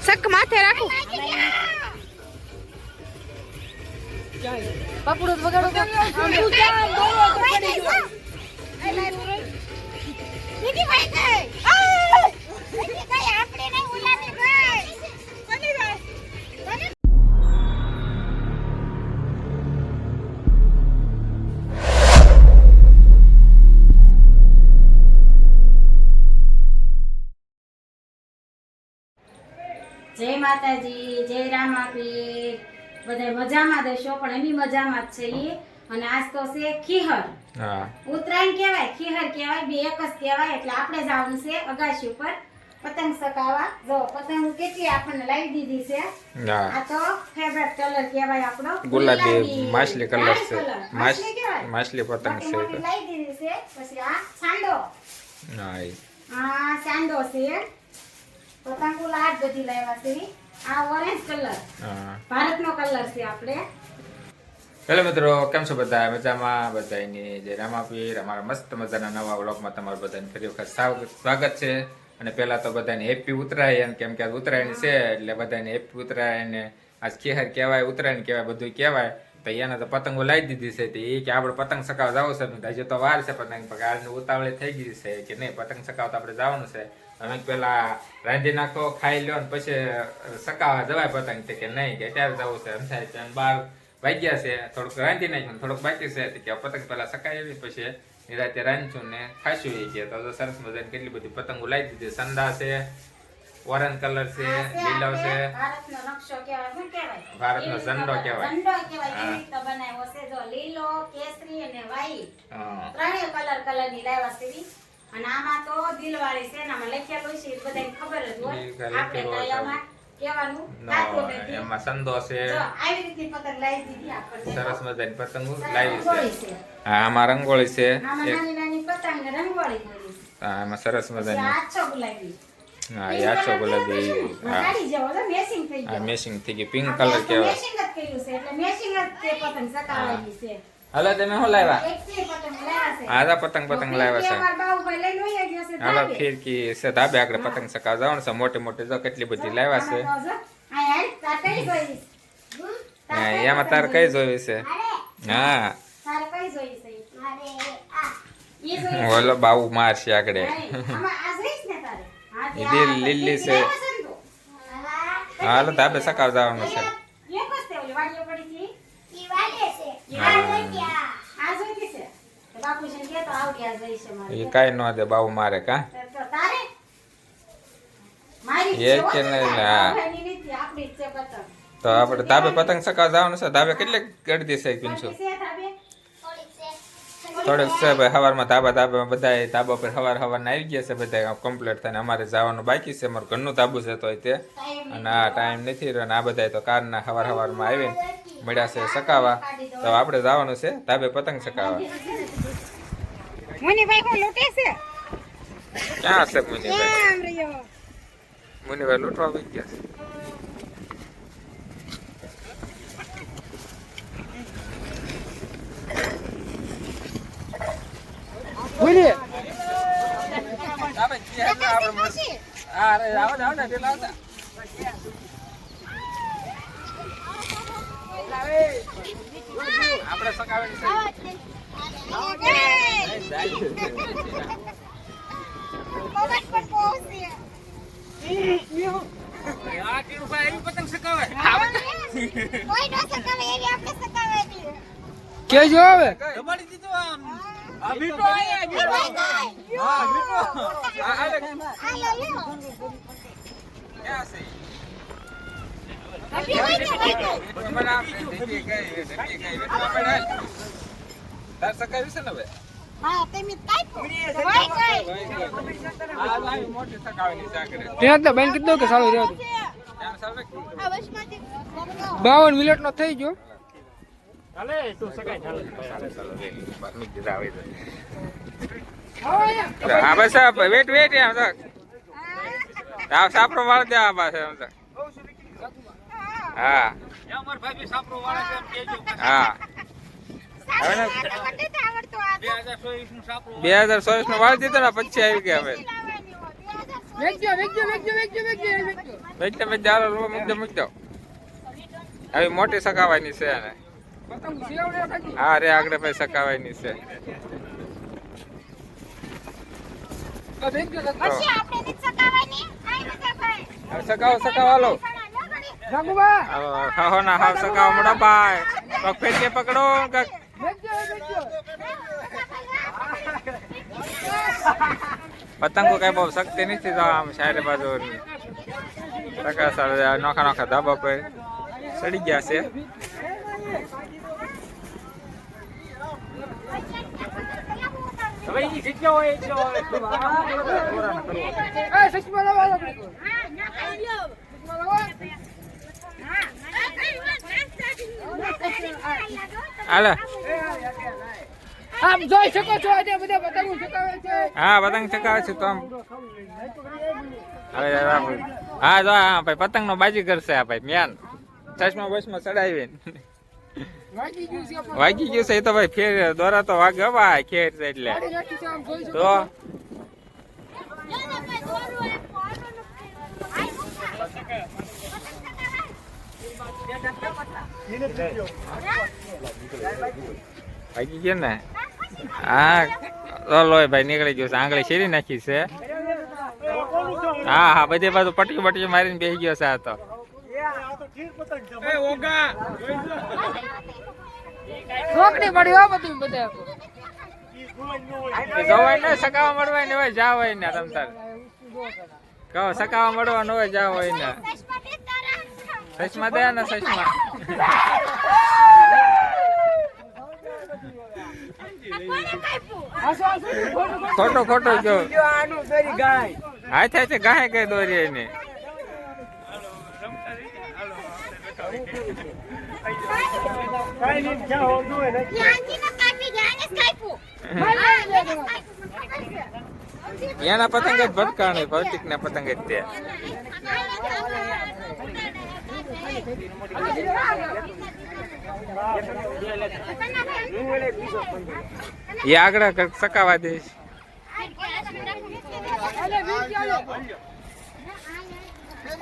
સક માથે રાખું. પપડું વગાડો પડી ગયો જય માતાજી જય રામાપીર. બધા મજામાં દેશો પણ એની મજામાં જ છે એ અને આજ તો છે ખીહર. ઉત્તરાયણ કહેવાય ખીહર કહેવાય બે એક જ કહેવાય એટલે આપણે જવાનું છે અગાશી ઉપર. પતંગ સકાવા જો પતંગ કેટલી આપણને લાવી દીધી છે. આ તો ફેવરેટ કલર કહેવાય આપણો. ગુલાબી માછલી કલર છે. માછલી પતંગ છે લાવી દીધી છે. પછી આ ચાંદો હા. આ ચાંદો છે. પતંગ લાટ બધી લાવ્યા છે. આ ઓરેન્જ કલર ભારતનો કલર છે આપણે. હેલો મિત્રો કેમ છો બધા? મજામાં? બધાની જે રામાપીર અમારા મસ્ત મજાના નવા વ્લોગમાં તમારું બધાને ફરી વખત સ્વાગત છે. અને પહેલા તો બધાને હેપી ઉત્તરાયણ કેમ કે આજ ઉત્તરાયણ છે એટલે બધાને હેપી ઉત્તરાયણ ને આજ ખેહર કહેવાય ઉત્તરાયણ કહેવાય બધું કહેવાય. તો એને તો પતંગો લાવી દીધી છે તો. એ કે આપણે પતંગ સકાવ જવું છે? હજુ તો વાર છે પતંગ. આજની ઉતાવળી થઈ ગઈ છે કે નહીં? પતંગ સકાવતા આપણે જવાનું છે. અમે પેલા રાંધી નાખો ખાઈ લો ને પછી સકાવા જવાય પતંગ તે કે નહીં કે અત્યારે જવું છે એમ થાય કે બાર વાગ્યા છે. થોડુંક રાંધી નાખ્યું થોડુંક બાકી છે. કે પતંગ પેલા સકાઈ આવી પછી નિરાતે રાંધશું ને ખાશું એ કે. તો સરસ મજાની કેટલી બધી પતંગો લાવી દીધી. સંદા છે ઓરેન્જ કલર છે છે લીલો છે. ભારતનો નકશો કહેવાય. શું કહેવાય? ભારતનો ઝંડો કહેવાય. ઝંડો કહેવાય. હા. એવી રીતે બનાવ્યો છે. જો લીલો કેસરી અને વ્હાઈટ હા. ત્રણેય કલર કલરની લાવ્યા છે. અને આમાં તો દિલવાળી છે એનામાં લખેલું છે એ બધાને ખબર જ હોય. આપણે કયામાં. એમાં સંદો છે. સરસ મજાની પતંગો લાવી છે. હા આમાં રંગોળી છે. હા, એમાં સરસ મજાની. હા એ આછો ગુલાબી હા. મેચિંગ થઈ ગઈ. પિંક કલર આખું હાલો તમે શું લાવ્યા? હા પતંગ પતંગ લાવ્યા છે. હાલો. ફિરકી છે ધાબે આગળ પતંગ સકા જવાનું છે મોટી મોટી જો કેટલી બધી લાવ્યા છે. એમાં તાર કઈ? જોવી છે? હા? ઓલો બાબુ મારશે આગળ. લીલી છે. હાલો ધાબે ચકાવ જવાનું છે એક જ તે ઓલી વાડીએ પડી હતી? ઈ હા. જોઈતી? આ જોઈતી છે? તો બાપુજીને કહે તો આવડી આ જોઈશે મારે. એ કાંઈ ન દે બાબુ મારે કા? એ કે નહીં, હા. તો આપણે ધાબે પતંગ સકા જવાનું છે ધાબે કેટલી ગળદી છે ધાબે? થોડુંક છે ભાઈ સવારમાં ધાબા ધાબા બધા ધાબા પર સવાર સવારના આવી ગયા છે બધા કમ્પ્લીટ થઈને અમારે જવાનું બાકી છે અમારું ઘરનું ધાબુ છે તો તે. અને આ ટાઈમ નથી રહ્યો અને આ બધા તો કારના સવાર સવારમાં આવીને મળ્યા છે સકાવા. તો આપણે જવાનું છે ધાબે પતંગ સકાવા. મુનિભાઈ કોણ લૂંટે છે? ક્યાં છે મુનિભાઈ? મુનિભાઈ લૂંટવા આવી ગયા છે મુનિ આપણે સકાવેલી કેજો હવે તાર સકાવી છે ને હવે. હા તમે કાઈ આ લાવી મોટી છે આગળ ત્યાં તો બેન કીધું કે સારું રહ્યો બાવન મિનિટ નો થઈ ગયો. હા બસ વેટ વેટ એમ તો. આ સાપરો વાળ દે આ પાસે એમ તો. હા. હા. હવે બે હજાર ચોવીસ નો વાળ દીધો ને પછી આવી ગયા હવે. વેચજો વેચજો ચાલો મૂકજો મૂકજો આવી મોટી સગાવાની છે ને પતંગ સિલાવડે ખાજી હા રે આગળ ભાઈ સકાવાની છે. સકાવો સકાવો હાલો. ખાહો ના હાવ સકાવો મોટો ભાઈ. પગ પકડો પતંગો કઈ બહુ શક્તિ નથી તો આમ શાયરે બાજુ ટકા નોખા નોખા ધાબા પર ચડી ગયા છે. એ લાવો લાવો હાલે. આમ જોઈ શકો છો આજે બધા પતંગો ચકાવે છે. હા પતંગ ચકાવે છે તો આમ. હવે હા જો હા ભાઈ પતંગ નો બાજી કરશે આ ભાઈ. મ્યાન. ચશ્મા બસમાં ચડાવી વાગી ગયું છે એ તો ભાઈ ફેર દોરા તો વાગે ભાઈ ખેર છે એટલે. તો? વાગી ગયો ને? હા લોય ભાઈ નીકળી ગયો છે આંગળી શેરી નાખી છે. હા હા બધે બાજુ પટકી પટકી મારીને બેસી ગયો છે આ તો. ને, સકાવા મળવા ન જા હોય ને. સચમાં દયા ને સચમાં ખોટો ખોટો જો હાથે હાથે ગાય કઈ દોરી એને. એના પતંગ જ ભટકાણે ભૌતિક ના પતંગ જ તે. એ આગળ સકાવા દઈશ.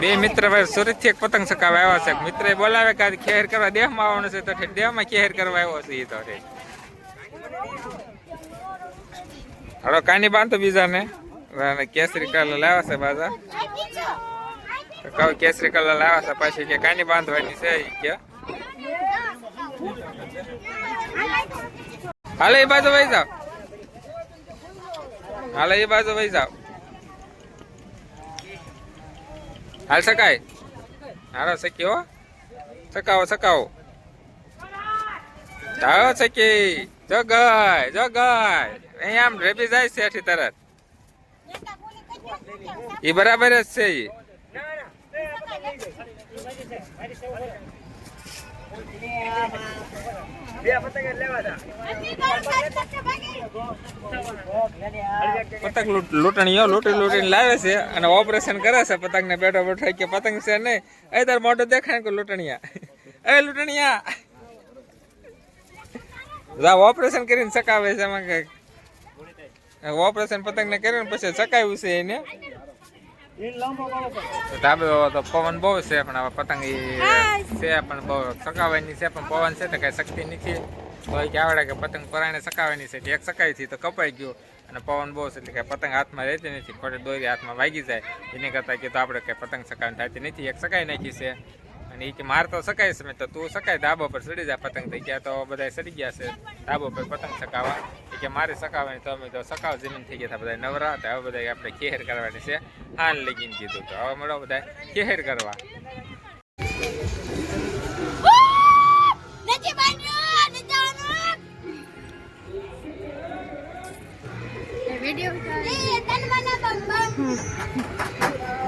બે મિત્ર ભાઈ સુરતથી પતંગ સકાવા આવ્યા છે. મિત્ર બોલાવે કે ખેર કરવા દેહમાં આવવાનું છે, તો દેહમાં ખેર કરવા આવ્યો છે એ તો. હળો કાની બાંધો બીજા ને કેસરી કલર લાવ્યા છે બાજા કહું, કેસરી કલર લાવ્યા છે પાછી કે કાની બાંધવાની છે કે. હાલે એ બાજુ વહી જાઓ. હાલે એ બાજુ વહી જાવ હાલ સકાય. હાલો સકી હો. સકાવો સકાવો. જાઓ સકી જગાય જગાય. અહીંયા આમ રેબી જાય છે એથી તરત. એ બરાબર જ છે ઈ. પતંગ લૂંટણીઓ લૂંટી લૂંટીને લાવે છે અને ઓપરેશન કરે છે. પતંગને બેઠો બેઠો કે પતંગ છે નહીં. એ તાર મોઢું દેખાય કે લૂંટણીયા. એ લૂંટણીયા. જા ઓપરેશન કરીને ચકાવે છે એમાં કંઈક. ઓપરેશન પતંગ ને કર્યું પછી ચકાવ્યું છે એને. ધાબે તો પવન બહુ છે પણ હવે પતંગ છે પણ બહુ સકાવાની છે પણ પવન છે તો કઈ શક્તિ નથી. તો એ કે આવડે કે પતંગ પરાણે સકાવાની છે એક સકાઈ થી તો કપાઈ ગયું. અને પવન બહુ છે એટલે કે પતંગ હાથમાં રહેતી નથી ખોટી દોરી હાથમાં વાગી જાય. એની કરતા કે તો આપણે કઈ પતંગ સકાવાની થતી નથી એક સકાઈ નાખી છે. અને એ કે માર તો સકાય છે તો તું સકાય ધાબા પર ચડી જાય પતંગ થઈ ગયા તો બધા સડી ગયા છે. ધાબા પર પતંગ સકાવા એ કે મારે સકાવવાની તો અમે તો સકાવ જમીન થઈ ગયા હતા બધા નવરા હતા હવે બધા આપણે ખેર કરવાની છે. હાલ લગીને કીધું તો. હવે મળો બધા ખેર કરવા.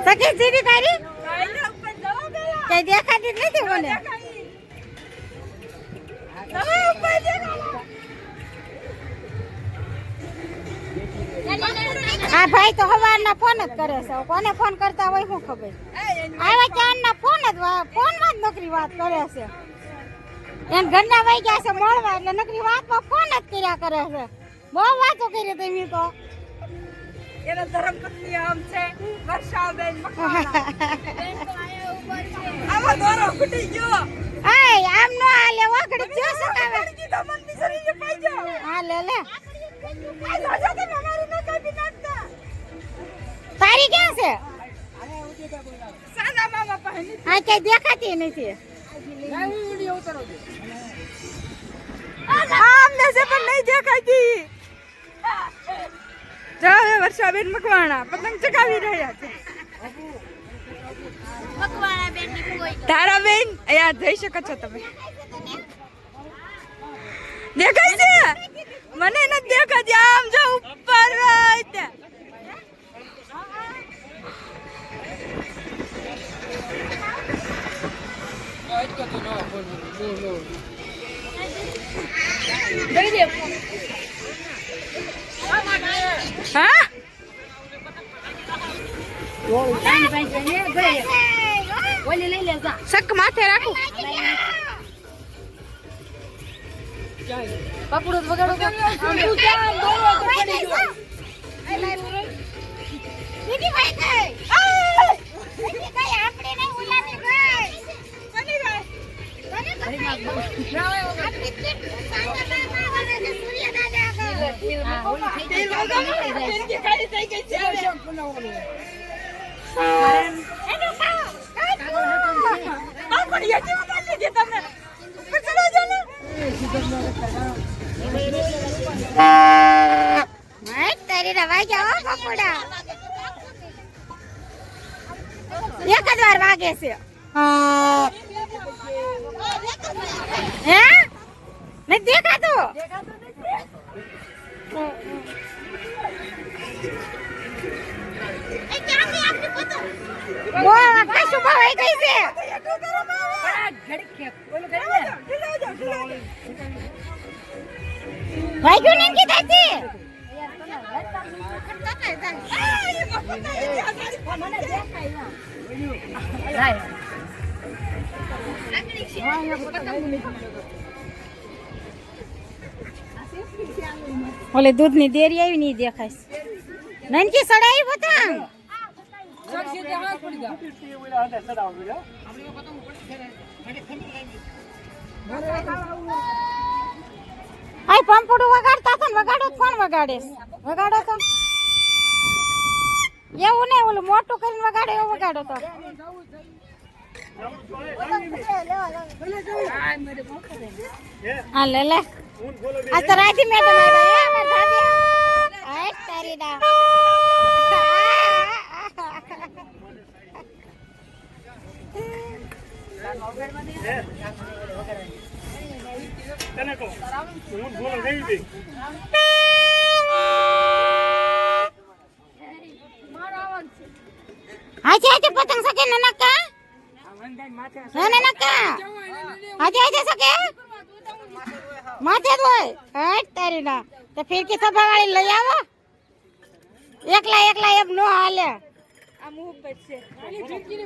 સખી સીધી તારી? કઈ દેખાતી જ નથી મને. આ ભાઈ તો સવારના ફોન જ કરે છે. કોને ફોન કરતા હોય શું ખબર? આવા ચારના ફોન જ ફોનમાં જ નોકરી વાત કરે છે. એમ ઘરના વહી ગયા છે મળવા એટલે નકરી વાતમાં ફોન જ કર્યા કરે છે. બહુ વાતો કરી તમે તો. એનો ધર્મપત્ની આમ છે. વર્ષાબેન આમાં દોરો ફૂટી ગયો. આય આમ નો હાલે વાઘડી જો સકાવે કીધો મનની શરીરે પાઈ ગયો હા લે લે. આ જોજો તમે મારી ન કાપી નાખતા. તારી ક્યાં છે? સાના મામા પાસે આ કઈ દેખાતી નથી. છે પણ નહીં દેખાતી. જો હવે વર્ષાબેન મકવાણા પતંગ ચગાવી રહ્યા છે. મકવાણા બેનની અહીંયા જઈ શકો છો તમે. દેખાય છે? મને નથી દેખાતી. આમ જો ઉપર હા? કે માથે બાબા વાળા ને સૂર્ય દાદા એક જ વાર વાગે છે હે? મેં દેખાતું એ પતંગ બહુ ભાઈ ગઈ છે? વાગ્યું ને કીધા છે ઓલે દૂધની ડેરી આવી નહીં દેખાય નનકી સડાઈ પતંગ આય પંપડું વગાડતા હતા ને વગાડો કોણ વગાડે? વગાડો તો. એવું નહીં ઓલું મોટું કરીને વગાડે એવું વગાડો તો. હા લે લે. આ તો રાજી મેડમ આવ્યા હે અમાર ભાભી આય તારી ડા હાચે હાચે પતંગ સકે નનકા હે નનકા હાચે હાચે સકે માથે હોય. હટ તારી ના. તો ફિરકી સભા વાળી લઈ આવો. એકલા એકલા એમ નો હાલે.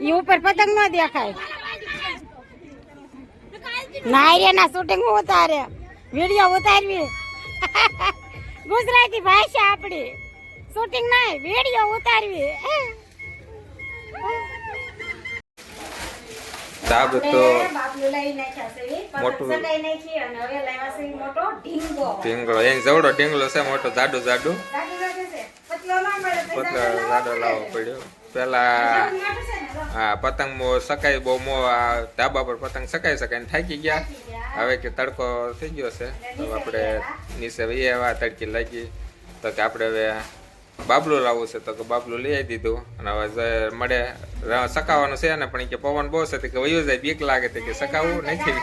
ઈ ઉપર પતંગ ન દેખાય. નાયરે ના શૂટિંગ ઉતારે. વીડિયો ઉતારવી. ગુજરાતી ભાષા આપણી શૂટિંગ નહીં વીડિયો ઉતારવી. સાબ તો મોટું. ઢીંગલો. એની જવડો ઢીંગલો છે મોટો જાડુ જાડુ. જાડુ જાડુ પતલો ના મળે તો પતલો જાડુ લાવવો પડ્યો. પેલા. હા પતંગ સકાય બહુ મો આ ધાબા પર પતંગ સકાઈ શકાય ને થાકી ગયા. હવે કે તડકો થઈ ગયો છે. તો આપણે નીચે વહી આવ્યા તડકી લાગી. તો કે આપણે હવે બાબલું લાવવું છે. તો કે બાબલું લઈ આવી દીધું. અને હવે મળે સકાવાનું સકાવવાનું છે ને પણ કે પવન બહુ છે. કે વયું જાય બીક લાગે. તો કે સકાવવું નથી.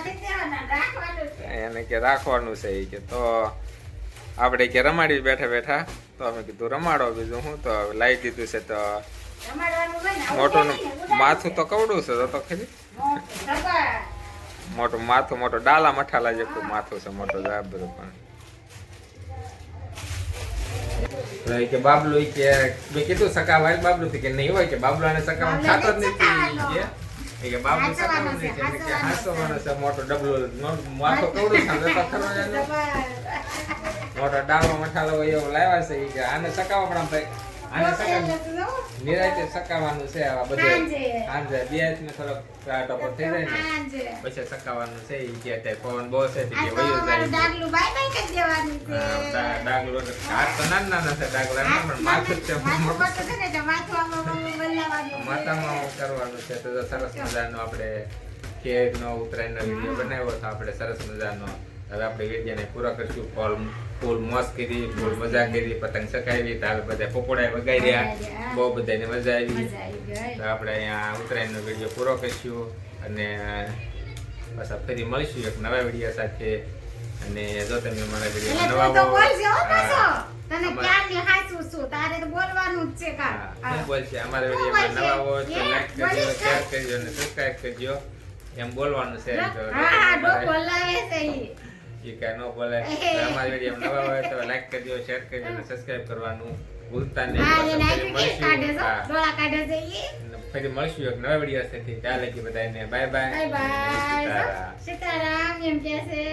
એને કે રાખવાનું છે એ કે તો આપણે કે રમાડી બેઠા બેઠા તો અમે કીધું રમાડો બીજું હું? તો હવે લાવી દીધું છે. તો મોટું માથું તો કવડું છે તો ખરી. મોટું માથું મોટો ડાલા મઠાલા જેટલું માથું છે મોટો જાબરો પણ. કે બાબલુ કે મેં કીધું સકાવાય બાબલું કે નહીં હોય કે બાબલુ આને સકાવાનું ખાતો જ નથી કે. બાબલું સકાવાનું કે હાંસવાનો છે. મોટો ડબલો માથો કવડું છે તો ખરો મોટો ડાલા મઠાલો હોય એવો લાવ્યા છે કે આને સકાવા પણ ભાઈ સકાવ સકાવાનું છે આવા બધું. સાંજે. બે હાથમાં થોડોક પર થઈ જાય ને. પછી સકાવાનું છે ઈ કે તે પવન બહુ છે તે કે વયો જાય. ડાગલું બાય બાય કરી દેવાનું છે. હા, ડા- તો હાથ તો નાના નાના છે ડાગલા ના પણ માથું છે મોટું. છે ને તો માથું આમાં બદલાવાનું માથામાં કરવાનું છે તો સરસ મજાનો આપણે ઉતરાયણ નો વીડિયો બનાવ્યો તો આપણે સરસ મજાનો. હવે આપણે વિડીયોને પૂરો કરશું ફોલ ફૂલ મોસ કરી ફૂલ મજા કરી પતંગ ચકાવી તો બધા પકોડા વગાઈ રહ્યા બહુ બધાને મજા આવી. તો આપણે અહીંયા ઉત્તરાયણનો વીડિયો પૂરો કરશું અને પાછા ફરી મળીશું એક નવા વીડિયો સાથે. અને જો તમે મારા વીડિયો હો હા. તને ક્યારની હાચું છું? તારે તો બોલવાનું જ છે કાં. હું બોલશે. અમારા વિડીયોમાં નવા હોય તો લાઈક કરજો શેર કરજો અને સબસ્ક્રાઇબ કરજો. એમ બોલવાનું છે હા હા ડો છે ઈ. ઈ કાંઈ ન બોલે. અમારા વીડિયો નવા હોય તો લાઈક કરજો શેર કરજો અને સબસ્ક્રાઇબ કરવાનું ભૂલતા નહીં. ફરી મળીશું. એક નવા વીડિયો સાથે. ત્યાં લગી બધાને. Bye bye. સીતારામ એમ કે છે.